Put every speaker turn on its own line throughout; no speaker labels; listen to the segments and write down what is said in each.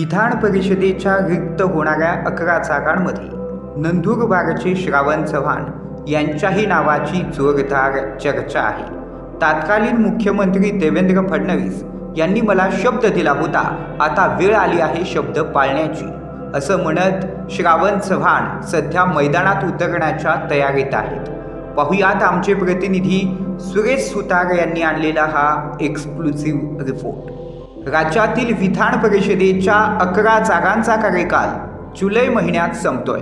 विधान परिषदेच्या रिक्त होणाऱ्या अकरा जागांमध्ये नंदुरबारचे श्रावण चव्हाण यांच्याही नावाची जोरदार चर्चा आहे. तत्कालीन मुख्यमंत्री देवेंद्र फडणवीस यांनी मला शब्द दिला होता. आता वेळ आली आहे शब्द पाळण्याची. असं म्हणत श्रावण चव्हाण सध्या मैदानात उतरण्याच्या तयारीत आहेत. पाहुयात आमचे प्रतिनिधी सुरेश सुतार यांनी आणलेला हा एक्सक्लुझिव्ह रिपोर्ट राज्यातील विधान परिषदेच्या अकरा जागांचा कार्यकाल जुलै महिन्यात संपतोय.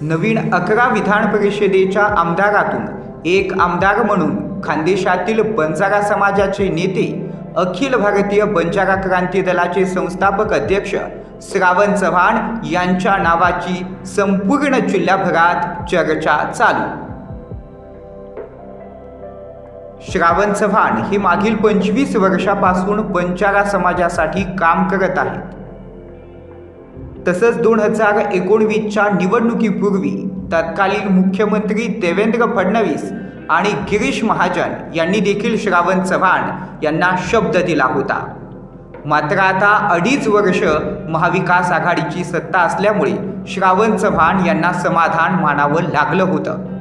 नवीन अकरा विधान परिषदेच्या आमदारातून एक आमदार म्हणून खानदेशातील बंजारा समाजाचे नेते अखिल भारतीय बंजारा क्रांती दलाचे संस्थापक अध्यक्ष श्रावण चव्हाण यांच्या नावाची संपूर्ण जिल्ह्याभरात चर्चा चालू. श्रावण चव्हाण हे मागील पंचवीस वर्षापासून पंचारा समाजासाठी काम करत आहेत. तसंच दोन हजार एकोणवीसच्या निवडणुकीपूर्वी तत्कालीन मुख्यमंत्री देवेंद्र फडणवीस आणि गिरीश महाजन यांनी देखील श्रावण चव्हाण यांना शब्द दिला होता. मात्र आता अडीच वर्ष महाविकास आघाडीची सत्ता असल्यामुळे श्रावण चव्हाण यांना समाधान मानावं लागलं होतं.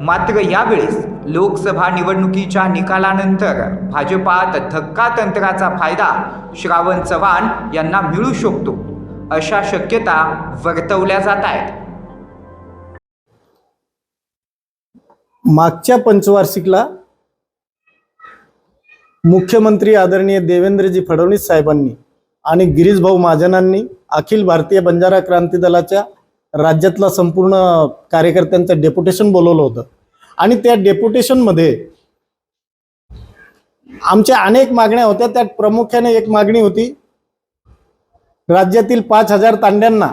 मात्र यावेळेस लोकसभा निवडणुकीच्या निकालानंतर भाजपात धक्का तंत्राचा फायदा श्रावण चव्हाण यांना मिळू शकतो. अशा शक्यता वर्तवल्या जात आहेत.
मागच्या पंचवार्षिकला मुख्यमंत्री आदरणीय देवेंद्रजी फडणवीस साहेबांनी आणि गिरीशभाऊ महाजनांनी अखिल भारतीय बंजारा क्रांती दलाच्या राज्यातला संपूर्ण कार्यकर्त्यांचं डेप्युटेशन बोलवलं होतं. आणि त्या डेप्युटेशनमध्ये आमच्या अनेक मागण्या होत्या. त्यात प्रामुख्याने एक मागणी होती. राज्यातील पाच हजार तांड्यांना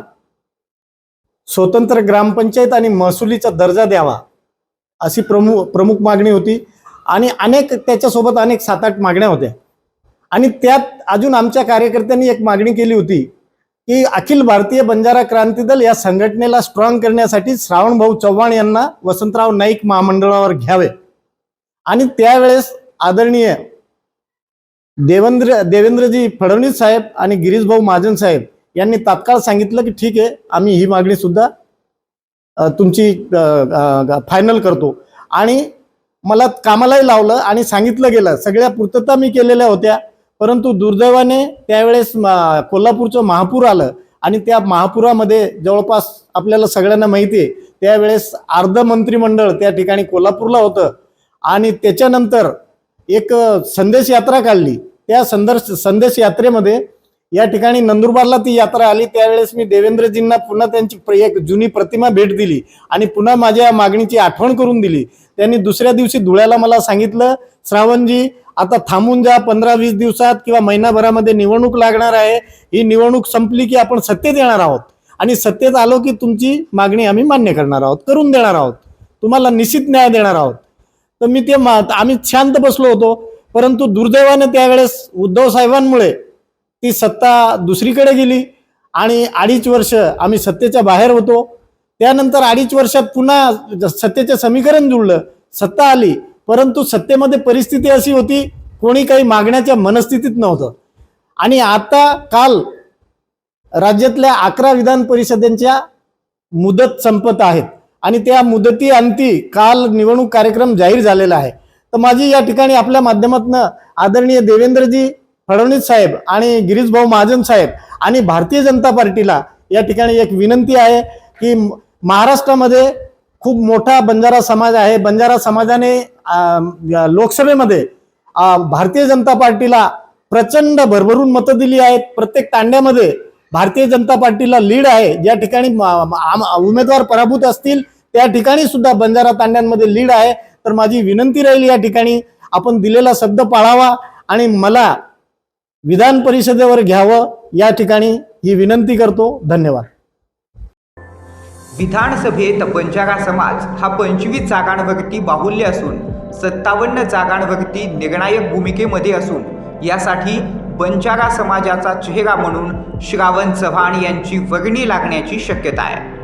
स्वतंत्र ग्रामपंचायत आणि महसुलीचा दर्जा द्यावा अशी प्रमुख प्रमुख मागणी होती. आणि अनेक त्याच्यासोबत अनेक सात आठ मागण्या होत्या. आणि त्यात अजून आमच्या कार्यकर्त्यांनी एक मागणी केली होती. की अखिल भारतीय बंजारा क्रांती दल या संघटनेला स्ट्रॉंग करण्यासाठी श्रावणभाऊ चव्हाण यांना वसंतराव नाईक महामंडळावर घ्यावे. आणि त्यावेळेस आदरणीय देवेंद्र देवेंद्रजी फडणवीस साहेब आणि गिरीशभाऊ महाजन साहेब यांनी तात्काळ सांगितलं की ठीक आहे आम्ही ही मागणी सुद्धा तुमची फायनल करतो. आणि मला कामालाही लावलं आणि सांगितलं गेलं. सगळ्या पूर्तता मी केलेल्या होत्या. परंतु दुर्दैवाने त्यावेळेस म- कोल्हापूरचं महापूर आलं आणि त्या महापुरामध्ये जवळपास आपल्याला सगळ्यांना माहिती आहे त्यावेळेस अर्ध मंत्रिमंडळ त्या ठिकाणी कोल्हापूरला होतं. आणि त्याच्यानंतर एक संदेश यात्रा काढली. त्या संदर्श संदेश यात्रेमध्ये या ठिकाणी नंदुरबारला ती यात्रा आली. त्यावेळेस मी देवेंद्रजींना पुन्हा त्यांची प्र- एक जुनी प्रतिमा भेट दिली आणि पुन्हा माझ्या मागणीची आठवण करून दिली. त्यांनी दुसऱ्या दिवशी धुळ्याला मला सांगितलं श्रावणजी आता थांबून जा पंधरा वीस दिवसात किंवा महिनाभरामध्ये निवडणूक लागणार आहे. ही निवडणूक संपली की आपण सत्तेत येणार आहोत. आणि सत्तेत आलो की तुमची मागणी आम्ही मान्य करणार आहोत करून देणार आहोत. तुम्हाला निश्चित न्याय देणार आहोत. तर मी ते मा- आम्ही शांत बसलो होतो. परंतु दुर्दैवाने त्यावेळेस उद्धव साहेबांमुळे ती सत्ता दुसरीकडे गेली आणि अडीच वर्ष आम्ही सत्तेच्या बाहेर होतो. त्यानंतर अडीच वर्षात पुन्हा सत्तेचं समीकरण जुळलं. सत्ता आली परंतु सत्तेमध्ये परिस्थिती अशी होती कोणी काही मागण्याच्या मनस्थितीत नव्हतं. आणि आता काल राज्यातल्या अकरा विधान परिषदेच्या मुदत संपत आहेत. आणि त्या मुदती अंती काल निवडणूक कार्यक्रम जाहीर झालेला आहे. तर माझी या ठिकाणी आपल्या माध्यमातून आदरणीय देवेंद्रजी फडणवीस साहेब आणि गिरीश भाऊ महाजन साहेब आणि भारतीय जनता पार्टीला या ठिकाणी एक विनंती आहे की महाराष्ट्रामध्ये खूप मोठा बंजारा समाज आहे. बंजारा समाजाने लोकसभेमध्ये भारतीय जनता पार्टीला प्रचंड भरभरून मतं दिली आहेत. प्रत्येक तांड्यामध्ये भारतीय जनता पार्टीला लीड आहे. ज्या ठिकाणी म- उमेदवार पराभूत असतील त्या ठिकाणी सुद्धा बंजारा तांड्यांमध्ये लीड आहे. तर माझी विनंती राहील या ठिकाणी आपण दिलेला शब्द पाळावा आणि मला विधान परिषदेवर घ्यावं या ठिकाणी ही विनंती करतो. धन्यवाद.
विधानसभेत बंजारा समाज हा पंचवीस जागांवरती बाहुल्य असून सत्तावन्न जागांवरती निर्णायक भूमिकेमध्ये असून यासाठी बंजारा समाजाचा चेहरा म्हणून श्रावण चव्हाण यांची वर्णी लागण्याची शक्यता आहे.